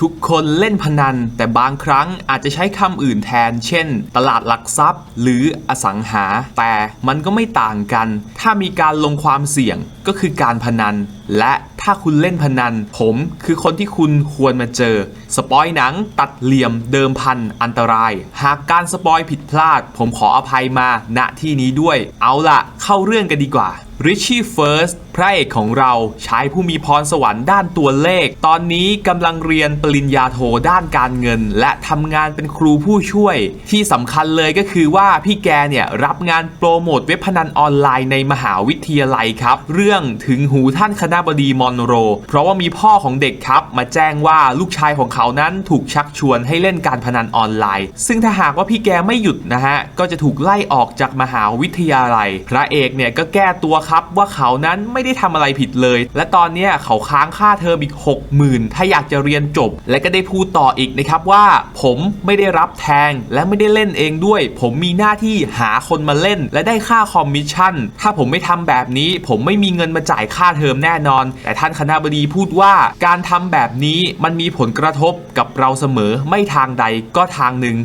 ทุกคนเล่นพนัน แต่บางครั้งอาจจะใช้คำอื่นแทน เช่น ตลาดหลักทรัพย์ หรืออสังหา แต่มันก็ไม่ต่างกัน ถ้ามีการลงความเสี่ยงก็คือการพนัน และถ้าคุณเล่นพนัน ผมคือคนที่คุณควรมาเจอ สปอยหนังตัดเหลี่ยมเดิมพันอันตราย หากการสปอยผิดพลาด ผมขออภัยมาณที่นี้ด้วย เอาล่ะเข้าเรื่องกันดีกว่าริชชี่เฟิร์สพระเอกของเราชายผู้มีพรสวรรค์ด้านตัวเลข ตอนนี้กำลังเรียนปริญญาโทด้านการเงิน และทำงานเป็นครูผู้ช่วย ที่สำคัญเลยก็คือว่าพี่แกเนี่ยรับงานโปรโมทเว็บพนันออนไลน์ในมหาวิทยาลัยครับ เรื่องถึงหูท่านคณะบดีมอนโร เพราะว่ามีพ่อของเด็กครับ มาแจ้งว่าลูกชายของเขานั้นถูกชักชวนให้เล่นการพนันออนไลน์ ซึ่งถ้าหากว่าพี่แกไม่หยุดนะฮะ ก็จะถูกไล่ออกจากมหาวิทยาลัย พระเอกเนี่ยก็แก้ตัวครับว่าเขานั้นไม่ได้ทำอะไรผิดเลย และตอนนี้เขาค้างค่าเทอมอีก 60,000 ถ้าอยากจะเรียนจบ และก็ได้พูดต่ออีกนะครับว่า ผมไม่ได้รับแทงและไม่ได้เล่นเองด้วย ผมมีหน้าที่หาคนมาเล่น และได้ค่าคอมมิชชั่น ถ้าผมไม่ทำแบบนี้ ผมไม่มีเงินมาจ่ายค่าเทอมแน่นอน แต่ท่านคณะบดีพูดว่าการทำแบบนี้มันมีผลกระทบกับเราเสมอไม่ทางใดก็ทางหนึ่ง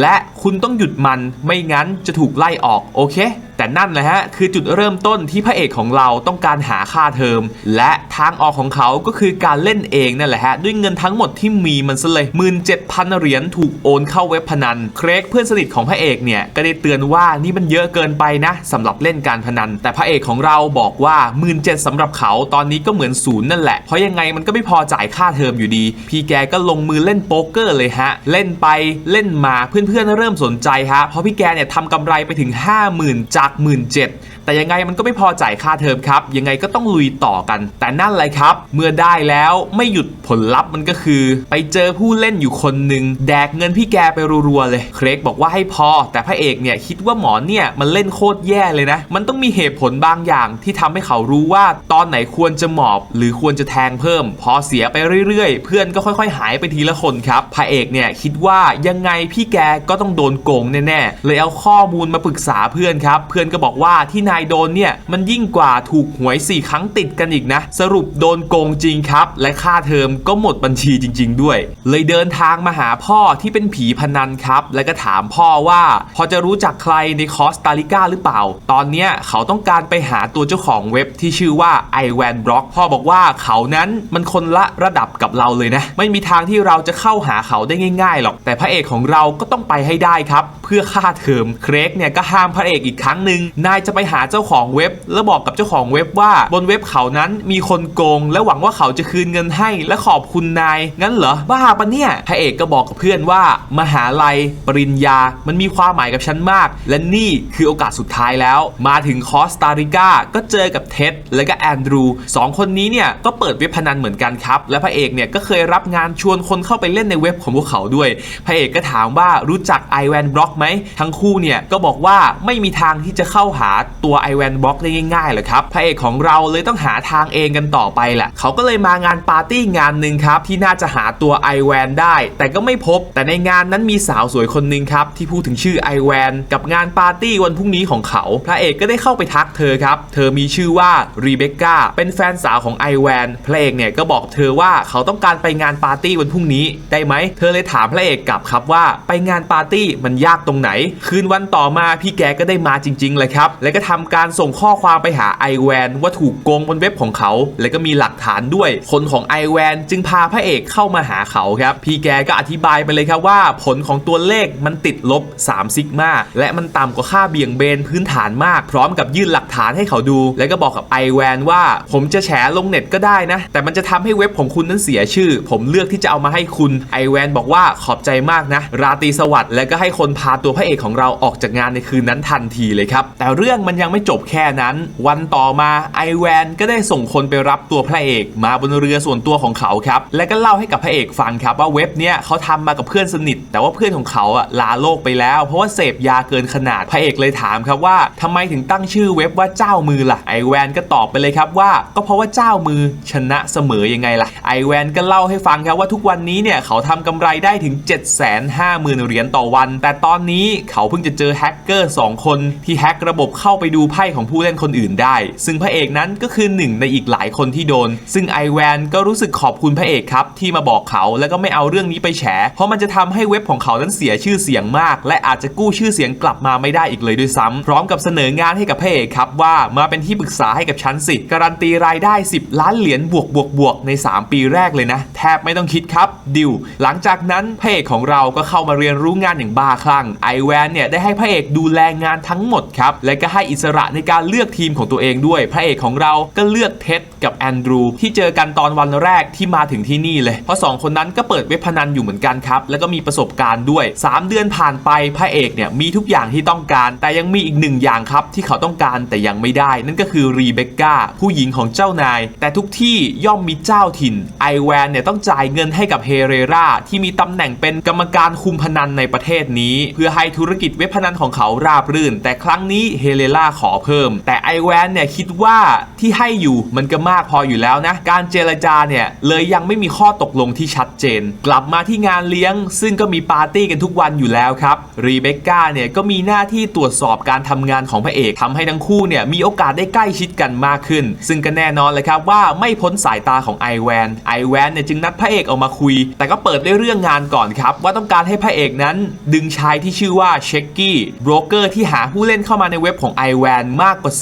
และคุณต้องหยุดมันไม่งั้นจะถูกไล่ออกโอเคแต่นั่นแหละฮะคือจุดเริ่มต้นที่พระเอกของเราต้องการหาค่าเทอม และทางออกของเขาก็คือการเล่นเองนั่นแหละฮะด้วยเงินทั้งหมดที่มีมันซะเลย17,000เหรียญถูกโอนเข้าเว็บพนันเครกเพื่อนสนิทของพระเอกเนี่ยก็ได้เตือนว่านี่มันเยอะเกินไปนะสำหรับเล่นการพนัน แต่พระเอกของเราบอกว่า 17,000สำหรับเขาตอนนี้ก็เหมือนศูนย์นั่นแหละ เพราะยังไงมันก็ไม่พอจ่ายค่าเทอมอยู่ดี พี่แกก็ลงมือเล่นโป๊กเกอร์เลยฮะ เล่นไปเล่นมาเพื่อนๆเริ่มสนใจฮะเพราะพี่แกเนี่ยทำกำไรไปถึง 50,000 จากหมื่นเจ็ดแต่ยังไงมันก็ไม่พอจ่ายค่าเทอมครับ ยังไงก็ต้องลุยต่อกัน แต่นั่นแหละครับ เมื่อได้แล้วไม่หยุดผลลัพธ์มันก็คือ ไปเจอผู้เล่นอยู่คนหนึ่งแดกเงินพี่แกไปรัวๆเลยเครกบอกว่าให้พอ แต่พระเอกเนี่ยคิดว่าหมอเนี่ยมันเล่นโคตรแย่เลยนะ มันต้องมีเหตุผลบางอย่างที่ทำให้เขารู้ว่าตอนไหนควรจะหมอบ หรือควรจะแทงเพิ่ม พอเสียไปเรื่อยๆ เพื่อนก็ค่อยๆ หายไปทีละคนครับพระเอกเนี่ยคิดว่ายังไงพี่แกก็ต้องโดนโกงแน่ๆเลยเอาข้อมูลมาปรึกษาเพื่อนครับ เพื่อนก็บอกว่าที่นายโดนเนี่ยมันยิ่งกว่าถูกหวย 4 ครั้งติดกันอีกนะ สรุปโดนโกงจริงครับ และค่าเทอมก็หมดบัญชีจริง ๆ ด้วย เลยเดินทางมาหาพ่อที่เป็นผีพนันครับ แล้วก็ถามพ่อว่า พอจะรู้จักใครในคอสตาริกาหรือเปล่า ตอนเนี้ยเขาต้องการไปหาตัวเจ้าของเว็บที่ชื่อว่าไอแวนบล็อกพ่อบอกว่าเขานั้นมันคนละระดับกับเราเลยนะ ไม่มีทางที่เราจะเข้าหาเขาได้ง่าย ๆ หรอก แต่พระเอกของเราก็ต้องไปให้ได้ครับ เพื่อค่าเทอมเครกเนี่ยก็ห้ามพระเอกอีกครั้งหนึ่งนายจะไปหาเจ้าของเว็บ แล้วบอกกับเจ้าของเว็บว่าบนเว็บเขานั้นมีคนโกง และหวังว่าเขาจะคืนเงินให้ และขอบคุณนาย งั้นเหรอบ้าปะเนี่ยพระเอกก็บอกกับเพื่อนว่า มหาลัย ปริญญา มันมีความหมายกับฉันมาก และนี่คือโอกาสสุดท้ายแล้ว มาถึงคอสตาริกาก็เจอกับเท็ดและก็แอนดรูสองคนนี้เนี่ยก็เปิดเว็บพนันเหมือนกันครับ และพระเอกเนี่ยก็เคยรับงานชวนคนเข้าไปเล่นในเว็บของพวกเขาด้วย พระเอกก็ถามว่ารู้จักไอแวนบล็อกไหมทั้งคู่เนี่ยก็บอกว่าไม่มีทางที่จะเข้าหาตัวไอแวนบล็อกได้ง่ายๆเลยครับพระเอกของเราเลยต้องหาทางเองกันต่อไปแหละเขาก็เลยมางานปาร์ตี้งานหนึ่งครับที่น่าจะหาตัวไอแวนได้ แต่ก็ไม่พบ แต่ในงานนั้นมีสาวสวยคนหนึ่งครับที่พูดถึงชื่อไอแวนกับงานปาร์ตี้วันพรุ่งนี้ของเขา พระเอกก็ได้เข้าไปทักเธอครับ เธอมีชื่อว่ารีเบคก้าเป็นแฟนสาวของไอแวนพระเอกเนี่ยก็บอกเธอว่าเขาต้องการไปงานปาร์ตี้วันพรุ่งนี้ได้ไหม เธอเลยถามพระเอกกลับครับว่าไปงานปาร์ตี้มันยากตรงไหน คืนวันต่อมาพี่แกก็ได้มาจริงๆเลยครับ และก็ทำการส่งข้อความไปหาไอแวนว่าถูกโกงบนเว็บของเขา และก็มีหลักฐานด้วย คนของไอแวนจึงพาพระเอกเข้ามาหาเขาครับพี่แกก็อธิบายไปเลยครับว่า ผลของตัวเลขมันติดลบ3ซิกมาและมันต่ำกว่าค่าเบี่ยงเบนพื้นฐานมาก พร้อมกับยื่นหลักฐานให้เขาดู และก็บอกกับไอแวนว่า ผมจะแฉลงเน็ตก็ได้นะ แต่มันจะทำให้เว็บของคุณนั้นเสียชื่อ ผมเลือกที่จะเอามาให้คุณไอแวนบอกว่าขอบใจมากนะ ราตรีสวัสดิ์และก็ให้คนพาตัวพระเอกของเราออกจากงานในคืนนั้นทันทีเลยครับแต่เรื่องมันยังไม่จบแค่นั้น วันต่อมาไอแวนก็ได้ส่งคนไปรับตัวพระเอกมาบนเรือส่วนตัวของเขาครับ และก็เล่าให้กับพระเอกฟังครับว่าเว็บเนี้ยเขาทำมากับเพื่อนสนิท แต่ว่าเพื่อนของเขาอะลาโลกไปแล้ว เพราะว่าเสพยาเกินขนาดพระเอกเลยถามครับว่าทำไมถึงตั้งชื่อเว็บว่าเจ้ามือล่ะไอแวนก็ตอบไปเลยครับว่า ก็เพราะว่าเจ้ามือชนะเสมอยังไงล่ะไอแวนก็เล่าให้ฟังครับว่าทุกวันนี้เนี่ยเขาทำกำไรได้ถึง 7 5 0 0 0 0เหรียญต่อวัน แต่ตอนนี้เขาเพิ่งจะเจอแฮกเกอร์2คนที่แฮกระบบเข้าไปดูดูไพ่ของผู้เล่นคนอื่นได้ ซึ่งพระเอกนั้นก็คือหนึ่งในอีกหลายคนที่โดน ซึ่งไอแวนก็รู้สึกขอบคุณพระเอกครับ ที่มาบอกเขาแล้วก็ไม่เอาเรื่องนี้ไปแฉ เพราะมันจะทำให้เว็บของเขานั้นเสียชื่อเสียงมาก และอาจจะกู้ชื่อเสียงกลับมาไม่ได้อีกเลยด้วยซ้ำพร้อมกับเสนองานให้กับพระเอกครับว่ามาเป็นที่ปรึกษาให้กับฉันสิการันตีรายได้ 10 ล้านเหรียญบวกบวกบวกใน 3 ปีแรกเลยนะ แทบไม่ต้องคิดครับดิวหลังจากนั้นพระเอกของเราก็เข้ามาเรียนรู้งานอย่างบ้าคลั่งไอแวนเนี่ยได้ให้พระเอกดูแลงานทั้งหมดครับและก็ให้อิสระในการเลือกทีมของตัวเองด้วย พระเอกของเราก็เลือกเท็ดกับแอนดรู ที่เจอกันตอนวันแรกที่มาถึงที่นี่เลย เพราะสองคนนั้นก็เปิดเว็บพนันอยู่เหมือนกันครับ แล้วก็มีประสบการณ์ด้วย 3 เดือนผ่านไปพระเอกเนี่ยมีทุกอย่างที่ต้องการ แต่ยังมีอีกหนึ่งอย่างครับที่เขาต้องการแต่ยังไม่ได้ นั่นก็คือรีเบคก้าผู้หญิงของเจ้านาย แต่ทุกที่ย่อมมีเจ้าถิ่นไอแวนเนี่ยต้องจ่ายเงินให้กับเฮเรราที่มีตำแหน่งเป็นกรรมการคุมพนันในประเทศนี้ เพื่อให้ธุรกิจเว็บพนันของเขาราบรื่น แต่ครั้งนี้เฮเรราขอเพิ่ม แต่ไอแวนเนี่ยคิดว่าที่ให้อยู่มันก็มากพออยู่แล้วนะ การเจรจาเนี่ยเลยยังไม่มีข้อตกลงที่ชัดเจน กลับมาที่งานเลี้ยง ซึ่งก็มีปาร์ตี้กันทุกวันอยู่แล้วครับรีเบคก้าเนี่ยก็มีหน้าที่ตรวจสอบการทำงานของพระเอกทำให้ทั้งคู่เนี่ยมีโอกาสได้ใกล้ชิดกันมากขึ้น ซึ่งก็แน่นอนเลยครับว่าไม่พ้นสายตาของไอแวนไอแวนเนี่ยจึงนัดพระเอกออกมาคุย แต่ก็เปิดด้วยเรื่องงานก่อนครับว่าต้องการให้พระเอกนั้น ดึงชายที่ชื่อว่าเช็กกี้โบรกเกอร์ที่หาผู้เล่นเข้ามาในเว็บของไอแแวนมากกว่า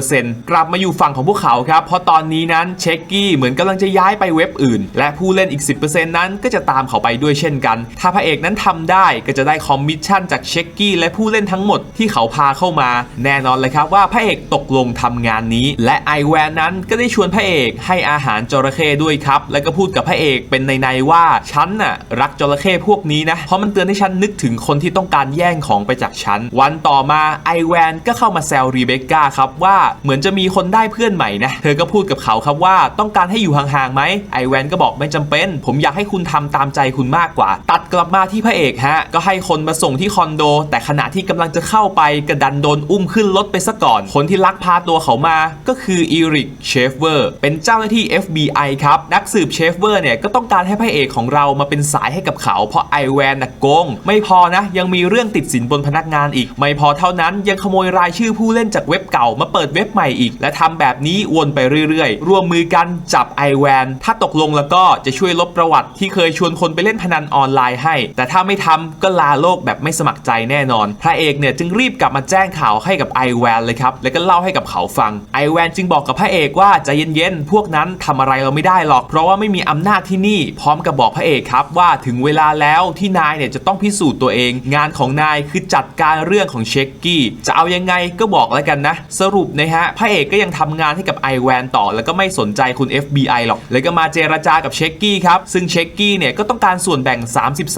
10%กลับมาอยู่ฝั่งของพวกเขาครับเพราะตอนนี้นั้นเช็กกี้เหมือนกำลังจะย้ายไปเว็บอื่น และผู้เล่นอีก 10%นั้นก็จะตามเขาไปด้วยเช่นกัน ถ้าพระเอกนั้นทำได้ก็จะได้คอมมิชชั่นจากเช็กกี้และผู้เล่นทั้งหมดที่เขาพาเข้ามา แน่นอนเลยครับว่าพระเอกตกลงทำงานนี้ และไอแวนนั้นก็ได้ชวนพระเอกให้อาหารจระเข้ด้วยครับแล้วก็พูดกับพระเอกเป็นในๆว่าฉันน่ะรักจระเข้พวกนี้นะเพราะมันเตือนให้ฉันนึกถึงคนที่ต้องการแย่งของไปจากฉันวันต่อมาไอแวนก็เข้ามาแซวรีเบคก้าครับว่าเหมือนจะมีคนได้เพื่อนใหม่นะเธอก็พูดกับเขาครับว่าต้องการให้อยู่ห่างๆไหมไอแวนก็บอกไม่จำเป็น ผมอยากให้คุณทำตามใจคุณมากกว่า ตัดกลับมาที่พระเอกฮะก็ให้คนมาส่งที่คอนโด แต่ขณะที่กำลังจะเข้าไปกระดันโดนอุ้มขึ้นรถไปซะก่อน คนที่ลักพาตัวเขามาก็คืออีริกเชฟเวอร์เป็นเจ้าหน้าที่ FBI ครับนักสืบเชฟเวอร์เนี่ยก็ต้องการให้พระเอกของเรามาเป็นสายให้กับเขาเพราะไอแวนน่ะโกงไม่พอนะยังมีเรื่องติดสินบนพนักงานอีก ไม่พอเท่านั้นยังขโมยรายชื่อผู้เล่นจากเว็บเก่ามาเปิดเว็บใหม่อีก และทำแบบนี้วนไปเรื่อยๆ ร่วมมือกันจับไอแวนถ้าตกลงแล้วก็จะช่วยลบประวัติที่เคยชวนคนไปเล่นพนันออนไลน์ให้ แต่ถ้าไม่ทำก็ลาโลกแบบไม่สมัครใจแน่นอน พระเอกเนี่ยจึงรีบกลับมาแจ้งข่าวให้กับไอแวนเลยครับ แล้วก็เล่าให้กับเขาฟัง ไอแวนจึงบอกกับพระเอกว่าใจเย็นๆ พวกนั้นทำอะไรเราไม่ได้หรอก เพราะว่าไม่มีอำนาจที่นี่ พร้อมกับบอกพระเอกครับว่าถึงเวลาแล้วที่นายเนี่ยจะต้องพิสูจน์ตัวเอง งานของนายคือจัดการเรื่องของเช็กกี้ จะเอายังไงก็บอกแล้วกันนะ สรุปนะฮะพระเอกก็ยังทำงานให้กับไอแวนต่อ แล้วก็ไม่สนใจคุณ FBI หรอก แล้วก็มาเจรจากับเช็กกี้ครับ ซึ่งเช็กกี้เนี่ยก็ต้องการส่วนแบ่ง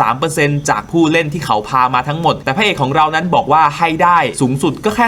33%จากผู้เล่นที่เขาพามาทั้งหมด แต่พระเอกของเรานั้นบอกว่าให้ได้สูงสุดก็แค่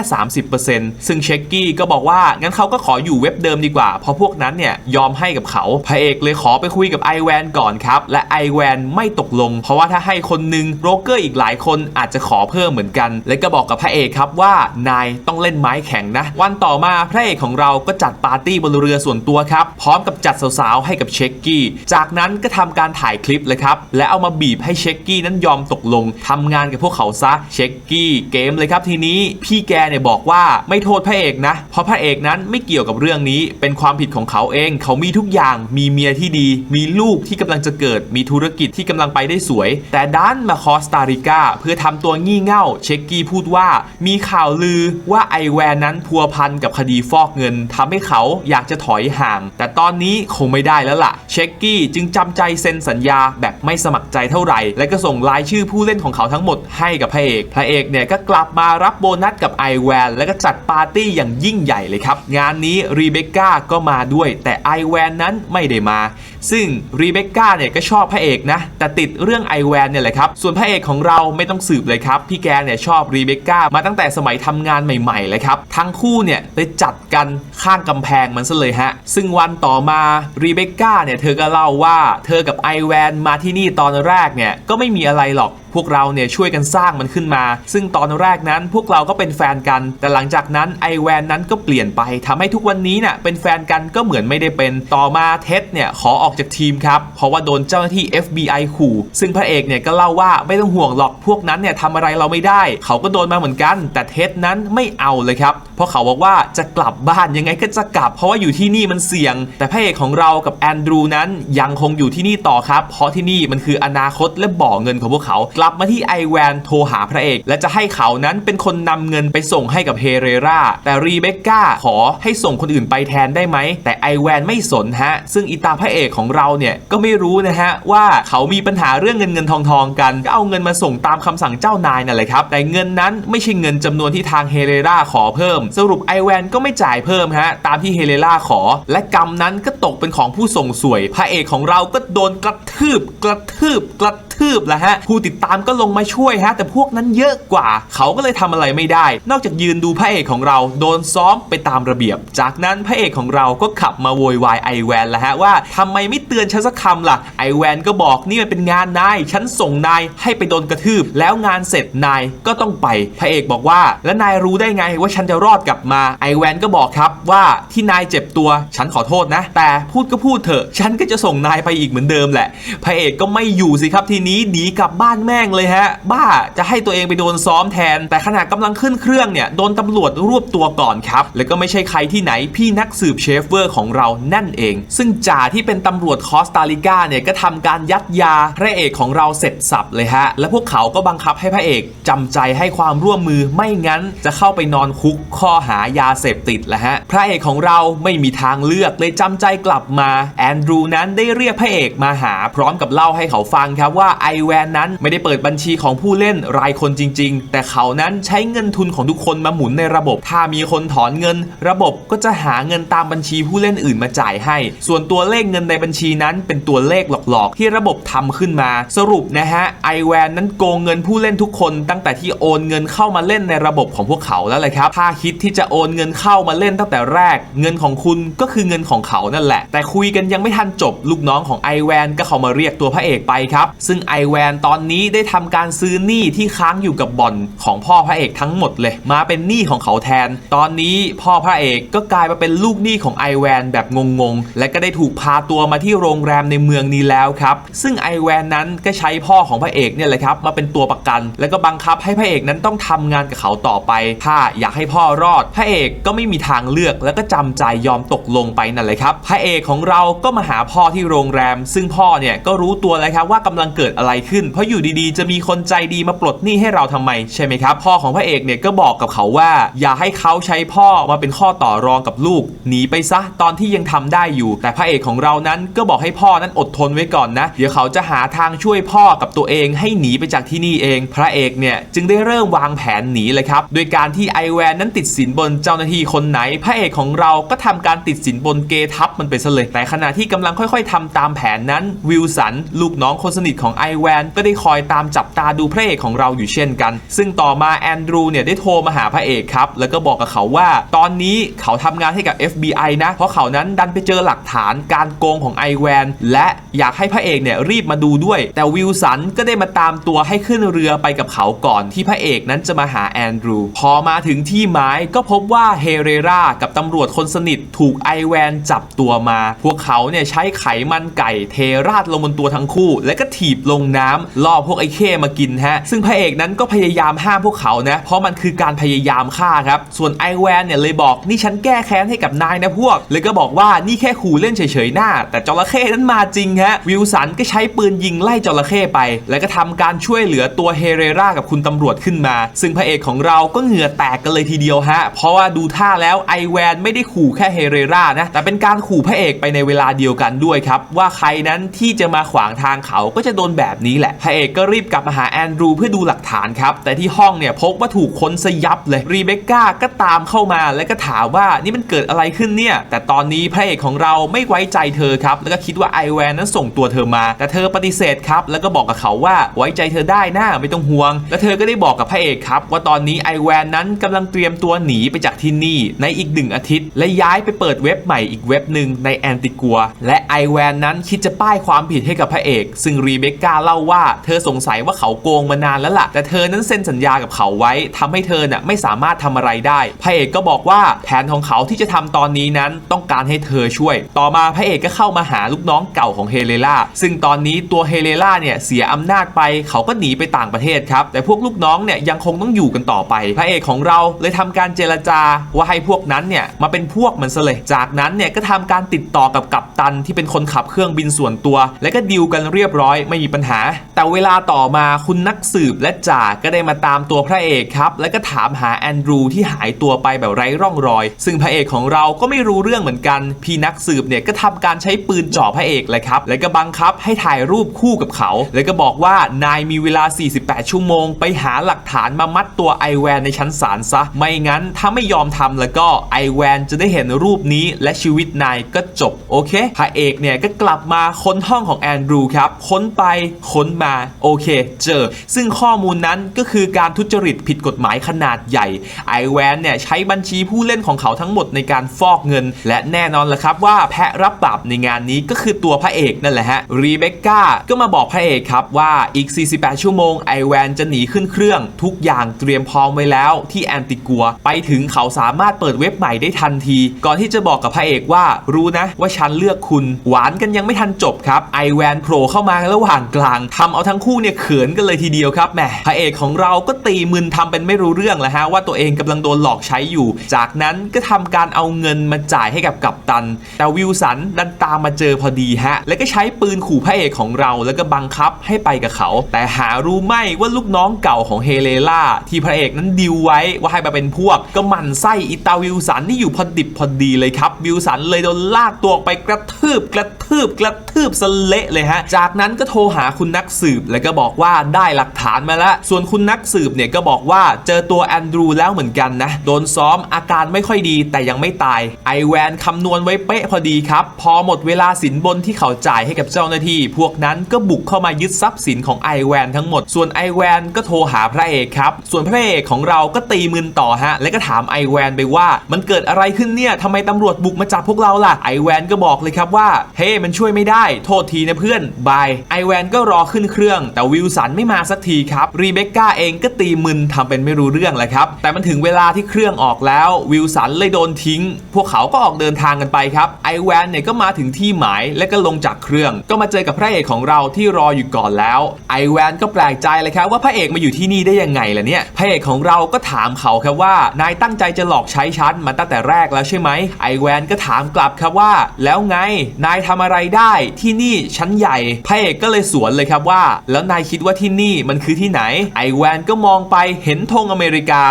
30%ซึ่งเช็กกี้ก็บอกว่างั้นเขาก็ขออยู่เว็บเดิมดีกว่า เพราะพวกนั้นเนี่ยยอมให้กับเขาพระเอกเลยขอไปคุยกับไอแวนก่อนครับ และไอแวนไม่ตกลง เพราะว่าถ้าให้คนหนึ่งโบรกเกอร์อีกหลายคนอาจจะขอเพิ่มเหมือนกัน และก็บอกกับพระเอกครับว่านายต้องเล่นไม้แข็งนะ วันต่อมาพระเอกของเราก็จัดปาร์ตี้บนเรือส่วนตัวครับ พร้อมกับจัดสาวๆให้กับเช็กกี้ จากนั้นก็ทำการถ่ายคลิปเลยครับ และเอามาบีบให้เช็กกี้นั้นยอมตกลงทำงานกับพวกเขาซะเช็กกี้เกมเลยครับทีนี้พี่แกเนี่ยบอกว่าไม่โทษพระเอกนะ เพราะพระเอกนั้นไม่เกี่ยวกับเรื่องนี้ เป็นความผิดของเขาเอง เขามีทุกอย่างมีเมียที่ดี มีลูกที่กำลังจะเกิดมีธุรกิจที่กำลังไปได้สวย แต่ดันมาคอสตาริกาเพื่อทำตัวงี่เง่าเช็กกี้พูดว่ามีข่าวลือว่าไอแวนนั้นพัวพันกับคดีฟอกเงินทำให้เขาอยากจะถอยห่าง แต่ตอนนี้คงไม่ได้แล้วล่ะ เช็กกี้จึงจำใจเซ็นสัญญาแบบไม่สมัครใจเท่าไหร่ และก็ส่งรายชื่อผู้เล่นของเขาทั้งหมดให้กับพระเอก พระเอกเนี่ยก็กลับมารับโบนัสกับไอแวนแล้วก็จัดปาร์ตี้อย่างยิ่งใหญ่เลยครับ งานนี้รีเบคก้าก็มาด้วย แต่ไอแวนนั้นไม่ได้มา ซึ่งรีเบคก้าเนี่ยก็ชอบพระเอกนะ แต่ติดเรื่องไอแวนเนี่ยแหละครับส่วนพระเอกของเราไม่ต้องสืบเลยครับพี่แกเนี่ยชอบรีเบคก้ามาตั้งแต่สมัยทำงานใหม่ๆเลยครับทั้งคู่เนี่ยได้จัดกันข้างกำแพงมันซะเลยฮะซึ่งวันต่อมารีเบคก้าเนี่ยเธอก็เล่าว่าเธอกับไอแวนมาที่นี่ตอนแรกเนี่ยก็ไม่มีอะไรหรอก พวกเราเนี่ยช่วยกันสร้างมันขึ้นมา ซึ่งตอนแรกนั้นพวกเราก็เป็นแฟนกัน แต่หลังจากนั้นไอแวนนั้นก็เปลี่ยนไปทำให้ทุกวันนี้เนี่ยเป็นแฟนกันก็เหมือนไม่ได้เป็นต่อมาเท็ดเนี่ยขอออกจากทีมครับเพราะว่าโดนเจ้าหน้าที่ FBI ขู่ซึ่งพระเอกเนี่ยก็เล่าว่าไม่ต้องห่วงหรอกพวกนั้นเนี่ยทำอะไรเราไม่ได้ เขาก็โดนมาเหมือนกัน แต่เท็ดนั้นไม่เอาเลยครับเพราะเขาบอกว่าจะกลับบ้านยังไงก็จะกลับ เพราะว่าอยู่ที่นี่มันเสี่ยง แต่พระเอกของเรากับแอนดรูนั้นยังคงอยู่ที่นี่ต่อครับเพราะที่นี่มันคืออนาคตและบ่อเงินของพวกเขากลับมาที่ไอแวนโทรหาพระเอก และจะให้เขานั้นเป็นคนนำเงินไปส่งให้กับเฮเรราแต่รีเบคก้าขอให้ส่งคนอื่นไปแทนได้ไหม แต่ไอแวนไม่สนฮะ ซึ่งอีตาพระเอกของเราเนี่ยก็ไม่รู้นะฮะว่าเขามีปัญหาเรื่องเงินเงินทองทองกันก็เอาเงินมาส่งตามคำสั่งเจ้านายนั่นแหละครับแต่เงินนั้นไม่ใช่เงินจำนวนที่ทางเฮเรราขอเพิ่ม สรุปไอแวนก็ไม่จ่ายเพิ่มฮะตามที่เฮเรราขอ และกรรมนั้นก็ตกเป็นของผู้ส่งสวย พระเอกของเราก็โดนกระทืบกระทืบกระทืบแล้วฮะผู้ติดตามก็ลงมาช่วยฮะ แต่พวกนั้นเยอะกว่า เขาก็เลยทำอะไรไม่ได้ นอกจากยืนดูพระเอกของเราโดนซ้อมไปตามระเบียบ จากนั้นพระเอกของเราก็ขับมาโวยวายไอแวนแล้วฮะว่าทำไมไม่เตือนฉันสักคำล่ะไอแวนก็บอกนี่มันเป็นงานนายฉันส่งนายให้ไปโดนกระทืบ แล้วงานเสร็จนายก็ต้องไป พระเอกบอกว่า แล้วนายรู้ได้ไงว่าฉันจะรอดกลับมาไอแวนก็บอกครับว่าที่นายเจ็บตัวฉันขอโทษนะ แต่พูดก็พูดเถอะ ฉันก็จะส่งนายไปอีกเหมือนเดิมแหละ พระเอกก็ไม่อยู่สิครับทีนี้หนีกลับบ้านแม่งเลยฮะ บ้าจะให้ตัวเองไปโดนซ้อมแทน แต่ขณะกำลังขึ้นเครื่องเนี่ยโดนตำรวจรวบตัวก่อนครับ แล้วก็ไม่ใช่ใครที่ไหนพี่นักสืบเชฟเวอร์ของเรานั่นเอง ซึ่งจ่าที่เป็นตำรวจคอสตาริกาเนี่ยก็ทำการยัดยาพระเอกของเราเสร็จสับเลยฮะ และพวกเขาก็บังคับให้พระเอกจำใจให้ความร่วมมือไม่งั้นจะเข้าไปนอนคุกข้อหายาเสพติดแหละฮะพระเอกของเราไม่มีทางเลือกเลยจำใจกลับมาแอนดรูนั้นได้เรียกพระเอกมาหา พร้อมกับเล่าให้เขาฟังครับว่าไอแวนนั้นไม่ได้เปิดบัญชีของผู้เล่นรายคนจริง ๆ แต่เขานั้นใช้เงินทุนของทุกคนมาหมุนในระบบ ถ้ามีคนถอนเงิน ระบบก็จะหาเงินตามบัญชีผู้เล่นอื่นมาจ่ายให้ ส่วนตัวเลขเงินในบัญชีนั้นเป็นตัวเลขหลอกๆ ที่ระบบทำขึ้นมา สรุปนะฮะไอแวนนั้นโกงเงินผู้เล่นทุกคน ตั้งแต่ที่โอนเงินเข้ามาเล่นในระบบของพวกเขาแล้วเลยครับ ถ้าคิดที่จะโอนเงินเข้ามาเล่นตั้งแต่แรก เงินของคุณก็คือเงินของเขานั่นแหละ แต่คุยกันยังไม่ทันจบ ลูกน้องของไอแวนก็เข้ามาเรียกตัวพระเอกไปครับ ซึ่งไอแวนตอนนี้ได้ทำการซื้อหนี้ที่ค้างอยู่กับบ่อนของพ่อพระเอกทั้งหมดเลย มาเป็นหนี้ของเขาแทน ตอนนี้พ่อพระเอกก็กลายมาเป็นลูกหนี้ของไอแวนแบบงงๆ และก็ได้ถูกพาตัวมาที่โรงแรมในเมืองนี้แล้วครับ ซึ่งไอแวนนั้นก็ใช้พ่อของพระเอกเนี่ยแหละครับมาเป็นตัวประกัน แล้วก็บังคับให้พระเอกนั้นต้องทำงานกับเขาต่อไป ถ้าอยากให้พ่อรอด พระเอกก็ไม่มีทางเลือกแล้วก็จำใจยอมตกลงไปนั่นเลยครับ พระเอกของเราก็มาหาพ่อที่โรงแรม ซึ่งพ่อเนี่ยก็รู้ตัวแล้วครับว่ากำลังเกิดอะไรขึ้น เพราะอยู่ดีๆจะมีคนใจดีมาปลดหนี้ให้เราทำไมใช่ไหมครับ พ่อของพระเอกเนี่ยก็บอกกับเขาว่า อย่าให้เขาใช้พ่อมาเป็นข้อต่อรองกับลูกหนีไปซะตอนที่ยังทำได้อยู่ แต่พระเอกของเรานั้นก็บอกให้พ่อนั้นอดทนไว้ก่อนนะ เดี๋ยวเขาจะหาทางช่วยพ่อกับตัวเองให้หนีไปจากที่นี่เอง พระเอกเนี่ยจึงได้เริ่มวางแผนหนีเลยครับโดยการที่ไอแวนนั้นติดสินบนเจ้าหน้าที่คนไหน พระเอกของเราก็ทำการติดสินบนเกทับมันไปซะเลยแต่ขณะที่กำลังค่อย ๆทำตามแผนนั้นวิลสันลูกน้องคนสนิทของไอแวนก็ได้คอยตามจับตาดูพระเอกของเราอยู่เช่นกัน ซึ่งต่อมาแอนดรูเนี่ยได้โทรมาหาพระเอกครับ แล้วก็บอกกับเขาว่า ตอนนี้เขาทำงานให้กับ FBI นะ เพราะเขานั้นดันไปเจอหลักฐานการโกงของไอแวนและอยากให้พระเอกเนี่ยรีบมาดูด้วย แต่วิลสันก็ได้มาตามตัวให้ขึ้นเรือไปกับเขาก่อนที่พระเอกนั้นจะมาหาแอนดรู พอมาถึงที่หมายก็พบว่าเฮเรรากับตำรวจคนสนิทถูกไอแวนจับตัวมา พวกเขาเนี่ยใช้ไขมันไก่เทราดลงบนตัวทั้งคู่ และก็ถีบลงน้ำล่อพวกไอเข้มากินฮะ ซึ่งพระเอกนั้นก็พยายามห้ามพวกเขานะ เพราะมันคือการพยายามฆ่าครับ ส่วนไอแวนเนี่ยเลยบอกนี่ฉันแก้แค้นให้กับนายนะพวก เลยก็บอกว่านี่แค่ขู่เล่นเฉยๆหน้า แต่จระเข้นั้นมาจริงฮะ วิลสันก็ใช้ปืนยิงไล่จระเข้ไป แล้วก็ทำการช่วยเหลือตัวเฮเรรากับคุณตำรวจขึ้นมา ซึ่งพระเอกของเราก็เหงื่อแตกกันเลยทีเดียวฮะ เพราะว่าดูท่าแล้วไอแวนไม่ได้ขู่แค่เฮเรรานะ แต่เป็นการขู่พระเอกไปในเวลาเดียวกันด้วยครับ ว่าใครนั้นที่จะมาขวางทางเขาก็จะโดนแบบนี้แหละ พระเอกก็รีีบกลับมาหาแอนดรูเพื่อดูหลักฐานครับ แต่ที่ห้องเนี่ยพบว่าถูกค้นซะยับเลยรีเบคก้าก็ตามเข้ามาแล้วก็ถามว่านี่มันเกิดอะไรขึ้นเนี่ย แต่ตอนนี้พระเอกของเราไม่ไว้ใจเธอครับ แล้วก็คิดว่าไอแวนนั้นส่งตัวเธอมา แต่เธอปฏิเสธครับ แล้วก็บอกกับเขาว่าไว้ใจเธอได้นะไม่ต้องห่วง และเธอก็ได้บอกกับพระเอกครับ ว่าตอนนี้ไอแวนนั้นกำลังเตรียมตัวหนีไปจากที่นี่ในอีกหนึ่งอาทิตย์ และย้ายไปเปิดเว็บใหม่อีกเว็บหนึ่งในแอนติกัว และไอแวนนั้นคิดจะป้ายความผิดให้กับพระเอก ซึ่งรีเบคก้าเล่าว่าเธอสงสัยว่าเขาโกงมานานแล้วล่ะ แต่เธอนั้นเซ็นสัญญากับเขาไว้ทำให้เธอน่ะไม่สามารถทำอะไรได้พระเอกก็บอกว่าแผนของเขาที่จะทำตอนนี้นั้นต้องการให้เธอช่วย ต่อมาพระเอกก็เข้ามาหาลูกน้องเก่าของเฮเลล่าซึ่งตอนนี้ตัวเฮเลล่าเนี่ยเสียอำนาจไป เขาก็หนีไปต่างประเทศครับ แต่พวกลูกน้องเนี่ยยังคงต้องอยู่กันต่อไป พระเอกของเราเลยทำการเจรจาว่าให้พวกนั้นเนี่ยมาเป็นพวกมันซะเลยจากนั้นเนี่ยก็ทำการติดต่อกับกัปตันที่เป็นคนขับเครื่องบินส่วนตัว และก็ดีลกันเรียบร้อยไม่มีปัญหา แต่เวลาต่อ่อมาคุณนักสืบและจ่าก็ได้มาตามตัวพระเอกครับ แล้วก็ถามหาแอนดรูที่หายตัวไปแบบไร้ร่องรอย ซึ่งพระเอกของเราก็ไม่รู้เรื่องเหมือนกัน พี่นักสืบเนี่ยก็ทำการใช้ปืนจ่อพระเอกเลยครับ แล้วก็บังคับให้ถ่ายรูปคู่กับเขา แล้วก็บอกว่านายมีเวลา 48 ชั่วโมง ไปหาหลักฐานมามัดตัวไอแวนในชั้นศาลซะ ไม่งั้นถ้าไม่ยอมทำแล้วก็ไอแวนจะได้เห็นรูปนี้และชีวิตนายก็จบโอเคพระเอกเนี่ยก็กลับมาค้นห้องของแอนดรูครับค้นไปค้นมาโอเคเจอ ซึ่งข้อมูลนั้นก็คือการทุจริตผิดกฎหมายขนาดใหญ่ไอแวนเนี่ยใช้บัญชีผู้เล่นของเขาทั้งหมดในการฟอกเงิน และแน่นอนละครับว่าแพะรับบาปในงานนี้ก็คือตัวพระเอกนั่นแหละฮะรีเบคก้าก็มาบอกพระเอกครับว่าอีก 48 ชั่วโมงไอแวนจะหนีขึ้นเครื่อง ทุกอย่างเตรียมพร้อมไว้แล้วที่แอนติกัว ไปถึงเขาสามารถเปิดเว็บใหม่ได้ทันที ก่อนที่จะบอกกับพระเอกว่ารู้นะว่าฉันเลือกคุณ หวานกันยังไม่ทันจบครับไอแวนโผล่เข้ามาระหว่างกลางทำเอาทั้งคู่เนี่ยเขินกันเลยทีเดียวครับแหมพระเอกของเราก็ตีมึนทำเป็นไม่รู้เรื่องแล้วฮะว่าตัวเองกำลังโดนหลอกใช้อยู่ จากนั้นก็ทำการเอาเงินมาจ่ายให้กับกัปตัน แต่วิลสันดันตามมาเจอพอดีฮะ แล้วก็ใช้ปืนขู่พระเอกของเรา แล้วก็บังคับให้ไปกับเขา แต่หารู้ไหมว่าลูกน้องเก่าของเฮเลล่าที่พระเอกนั้นดิวไว้ว่าให้มาเป็นพวก ก็มันไส้อิตาวิลสันที่อยู่พอดิบพอดีเลยครับวิลสันเลยโดนลากตัวไปกระทืบกระทืบกระทืบสะเละเลยฮะ จากนั้นก็โทรหาคุณนักสืบแล้วก็บอกว่าได้หลักฐานมาแล้ว ส่วนคุณนักสืบเนี่ยก็บอกว่าเจอตัวแอนดรูแล้วเหมือนกันนะ โดนซ้อมอาการไม่ค่อยดีแต่ยังไม่ตาย ไอแวนคำนวณไว้เป๊ะพอดีครับ พอหมดเวลาสินบนที่เขาจ่ายให้กับเจ้าหน้าที่ พวกนั้นก็บุกเข้ามายึดทรัพย์สินของไอแวนทั้งหมด ส่วนไอแวนก็โทรหาพระเอกครับ ส่วนพระเอกของเราก็ตีมึนต่อฮะ แล้วก็ถามไอแวนไปว่ามันเกิดอะไรขึ้นเนี่ยทำไมตำรวจบุกมาจับพวกเราล่ะ ไอแวนก็บอกเลยครับว่า เฮ้มันช่วยไม่ได้ โทษทีนะเพื่อน บาย ไอแวนก็รอขึ้นเครื่อง แต่วิลสันไม่มาสักทีครับรีเบคก้าเองก็ตีมึนทำเป็นไม่รู้เรื่องแหละครับ แต่มันถึงเวลาที่เครื่องออกแล้ววิลสันเลยโดนทิ้ง พวกเขาก็ออกเดินทางกันไปครับไอแวนเนี่ยก็มาถึงที่หมายและก็ลงจากเครื่อง ก็มาเจอกับพระเอกของเราที่รออยู่ก่อนแล้วไอแวนก็แปลกใจเลยครับว่าพระเอกมาอยู่ที่นี่ได้ยังไงล่ะเนี่ยพระเอกของเราก็ถามเขาครับว่านายตั้งใจจะหลอกใช้ฉันมาตั้งแต่แรกแล้วใช่ไหมไอแวนก็ถามกลับครับว่า แล้วไงนายทำอะไรได้ที่นี่ชั้นใหญ่พระเอกก็เลยสวนเลยครับว่า แล้วนายคิดว่าที่นี่มันคือที่ไหน ไอแวนก็มองไปเห็นธงอเมริกา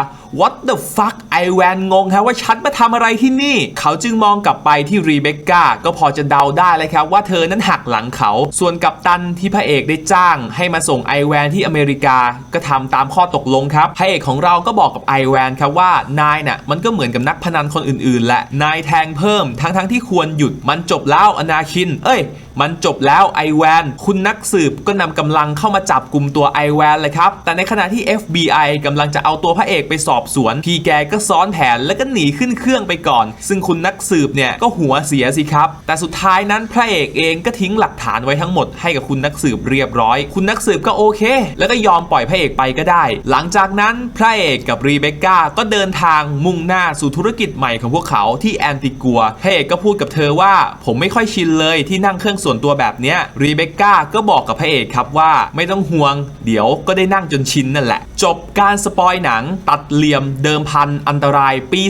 What the fuck ไอแวนงงครับว่าฉันมาทำอะไรที่นี่ เขาจึงมองกลับไปที่รีเบคก้าก็พอจะเดาได้เลยครับว่าเธอนั้นหักหลังเขา ส่วนกัปตันที่พระเอกได้จ้าง ให้มาส่งไอแวนที่อเมริกาก็ทำตามข้อตกลงครับพระเอกของเราก็บอกกับไอแวนครับว่านายน่ะมันก็เหมือนกับนักพนันคนอื่นๆแหละนายแทงเพิ่มทั้งๆที่ควรหยุดมันจบแล้วอนาคิน เอ้ยมันจบแล้วไอแวนคุณนักสืบก็นำกำลังเข้ามาจับกลุ่มตัวไอแวนเลยครับ แต่ในขณะที่ FBI กำลังจะเอาตัวพระเอกไปสอบสวน พี่แกก็ซ้อนแผนแล้วก็หนีขึ้นเครื่องไปก่อน ซึ่งคุณนักสืบเนี่ยก็หัวเสียสิครับ แต่สุดท้ายนั้นพระเอกเองก็ทิ้งหลักฐานไว้ทั้งหมดให้กับคุณนักสืบเรียบร้อย คุณนักสืบก็โอเค แล้วก็ยอมปล่อยพระเอกไปก็ได้ หลังจากนั้นพระเอกกับรีเบคก้าก็เดินทางมุ่งหน้าสู่ธุรกิจใหม่ของพวกเขาที่แอนติกัวพระเอกก็พูดกับเธอว่า ผมไม่ค่อยชินเลยที่นั่งเครื่องส่วนตัวแบบเนี้ยรีเบคก้าก็บอกกับพระเอกครับว่าไม่ต้องห่วง เดี๋ยวก็ได้นั่งจนชินนั่นแหละ จบการสปอยหนังตัดเหลี่ยมเดิมพันอันตรายปี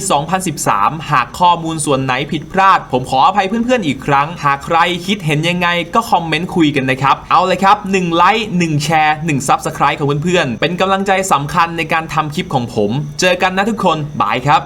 2013 หากข้อมูลส่วนไหนผิดพลาด ผมขออภัยเพื่อนๆอีกครั้ง หากใครคิดเห็นยังไงก็คอมเมนต์คุยกันนะครับ เอาเลยครับ 1 ไลค์1แชร์1 Subscribe ของเพื่อนๆ เป็นกำลังใจสำคัญในการทำคลิปของผม เจอกันนะทุกคน บายครับ